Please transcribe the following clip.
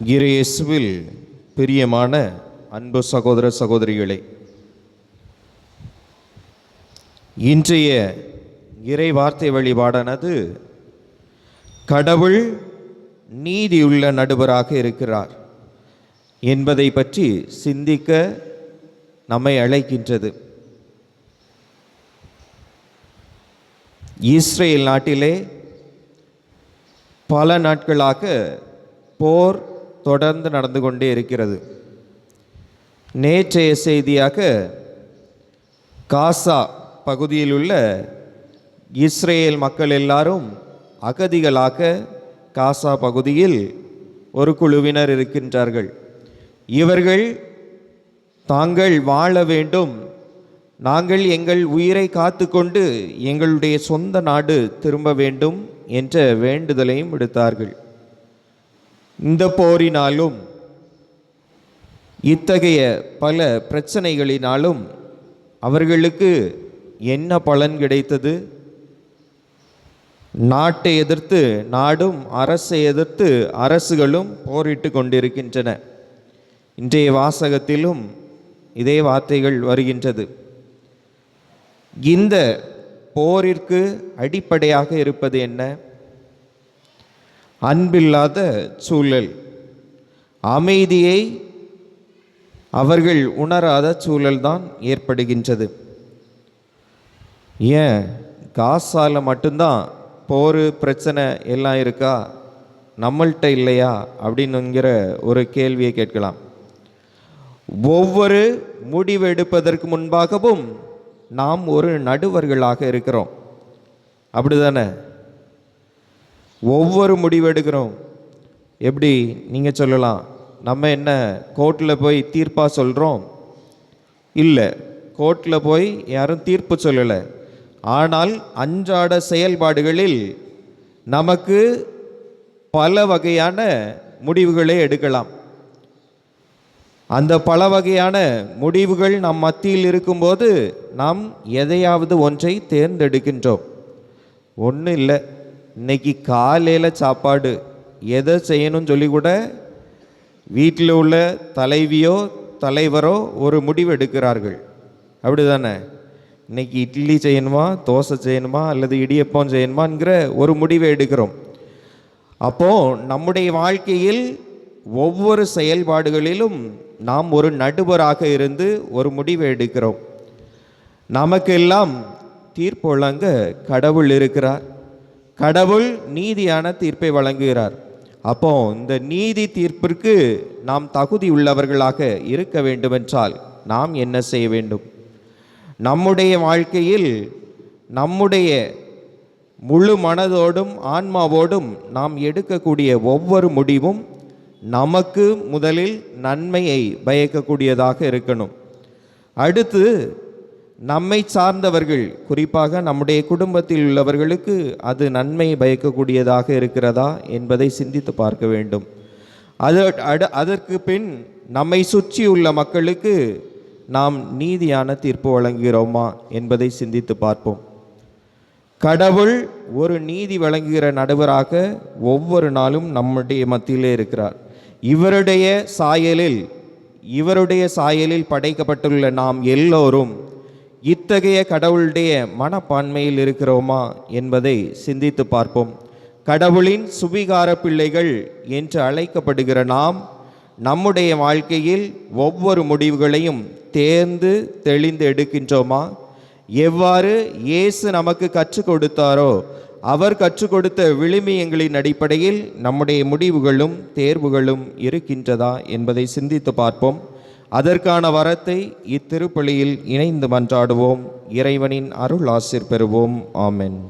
இயேசுவில் பிரியமான அன்பு சகோதர சகோதரிகளே இன்றைய இறை வார்த்தை வழிபாடானது கடவுள் நீதியுள்ள நடுவராக இருக்கிறார் என்பதை பற்றி சிந்திக்க நம்மை அழைக்கின்றது. இஸ்ரேல் நாட்டிலே பல நாட்களாக போர் தொடர்ந்து நடந்து கொண்டே இருக்கிறது. நேற்றைய செய்தியாக காசா பகுதியில் உள்ள இஸ்ரேல் மக்கள் எல்லாரும் அகதிகளாக காசா பகுதியில் ஒரு குழுவினர் இருக்கின்றார்கள். இவர்கள் தாங்கள் வாழ வேண்டும். நாங்கள் எங்கள் உயிரை காத்துக்கொண்டு எங்களுடைய சொந்த நாடு திரும்ப வேண்டும் என்ற வேண்டுதலையும் விடுத்தார்கள். இந்த போரினாலும் இத்தகைய பல பிரச்சனைகளினாலும் அவர்களுக்கு என்ன பலன் கிடைத்தது? நாட்டை எதிர்த்து நாடும் அரசை எதிர்த்து அரசுகளும் போரிட்டு கொண்டிருக்கின்றன. இன்றைய வாசகத்திலும் இதே வார்த்தைகள் வருகின்றது. இந்த போரிற்கு அடிப்படையாக இருப்பது என்ன? அன்பில்லாத சூழல். அமைதியை அவர்கள் உணராத சூழல்தான் ஏற்படுகின்றது. ஏன்? காசால் மட்டும்தான் போர் பிரச்சனை எல்லாம் இருக்கா? நம்மள்கிட்ட இல்லையா? அப்படின்னுங்கிற ஒரு கேள்வியை கேட்கலாம். ஒவ்வொரு முடிவெடுப்பதற்கு முன்பாகவும் நாம் ஒரு நடுவர்களாக இருக்கிறோம். அப்படிதானே? ஒவ்வொரு முடிவு எடுக்கிறோம் எப்படி? நீங்கள் சொல்லலாம். நம்ம என்ன கோர்ட்டில் போய் தீர்ப்பாக சொல்கிறோம் இல்லை கோர்ட்டில் போய் யாரும் தீர்ப்பு சொல்லலை. ஆனால் அன்றாட செயல்பாடுகளில் நமக்கு பல வகையான முடிவுகளை எடுக்கலாம். அந்த பல வகையான முடிவுகள் நம் மத்தியில் இருக்கும்போது நாம் எதையாவது ஒன்றை தேர்ந்தெடுக்கின்றோம். ஒன்றும் இல்லை. இன்னைக்கு காலையில் சாப்பாடு. எதை செய்யணும்னு சொல்லி கூட வீட்டில் உள்ள தலைவியோ தலைவரோ ஒரு முடிவு எடுக்கிறார்கள். அப்படி தானே இன்னைக்கு இட்லி செய்யணுமா தோசை செய்யணுமா அல்லது இடியப்பம் செய்யணுமாங்கிற ஒரு முடிவை எடுக்கிறோம். அப்போது நம்முடைய வாழ்க்கையில் ஒவ்வொரு செயல்பாடுகளிலும் நாம் ஒரு நடுவராக இருந்து ஒரு முடிவை எடுக்கிறோம். நமக்கெல்லாம் தீர்ப்பு வழங்க கடவுள் இருக்கிறார். கடவுள் நீதியான தீர்ப்பை வழங்குகிறார். அப்போ இந்த நீதி தீர்ப்பிற்கு நாம் தகுதி உள்ளவர்களாக இருக்க வேண்டுமென்றால் நாம் என்ன செய்ய வேண்டும்? நம்முடைய வாழ்க்கையில் நம்முடைய முழு மனதோடும் ஆன்மாவோடும் நாம் எடுக்கக்கூடிய ஒவ்வொரு முடிவும் நமக்கு முதலில் நன்மையை பயக்கக்கூடியதாக இருக்கணும். அடுத்து நம்மை சார்ந்தவர்கள் குறிப்பாக நம்முடைய குடும்பத்தில் உள்ளவர்களுக்கு அது நன்மை பயக்கக்கூடியதாக இருக்கிறதா என்பதை சிந்தித்து பார்க்க வேண்டும். அது அடு அதற்கு பின் நம்மை சுற்றியுள்ள மக்களுக்கு நாம் நீதியான தீர்ப்பு வழங்குகிறோமா என்பதை சிந்தித்து பார்ப்போம். கடவுள் ஒரு நீதி வழங்குகிற நடுவராக ஒவ்வொரு நாளும் நம்முடைய மத்தியிலே இருக்கிறார். இவருடைய சாயலில் இவருடைய சாயலில் படைக்கப்பட்டுள்ள நாம் எல்லோரும் இத்தகைய கடவுளுடைய மனப்பான்மையில் இருக்கிறோமா என்பதை சிந்தித்து பார்ப்போம். கடவுளின் சுவிகார பிள்ளைகள் என்று அழைக்கப்படுகிற நாம் நம்முடைய வாழ்க்கையில் ஒவ்வொரு முடிவுகளையும் தேர்ந்து தெளிந்து எடுக்கின்றோமா? எவ்வாறு இயேசு நமக்கு கற்றுக் கொடுத்தாரோ அவர் கற்றுக் கொடுத்த விழுமியங்களின் அடிப்படையில் நம்முடைய முடிவுகளும் தேர்வுகளும் இருக்கின்றதா என்பதை சிந்தித்து பார்ப்போம். அதற்கான வரத்தை இத்திருப்பலியில் இணைந்து மன்றாடுவோம். இறைவனின் அருள் ஆசிர் பெறுவோம். ஆமென்.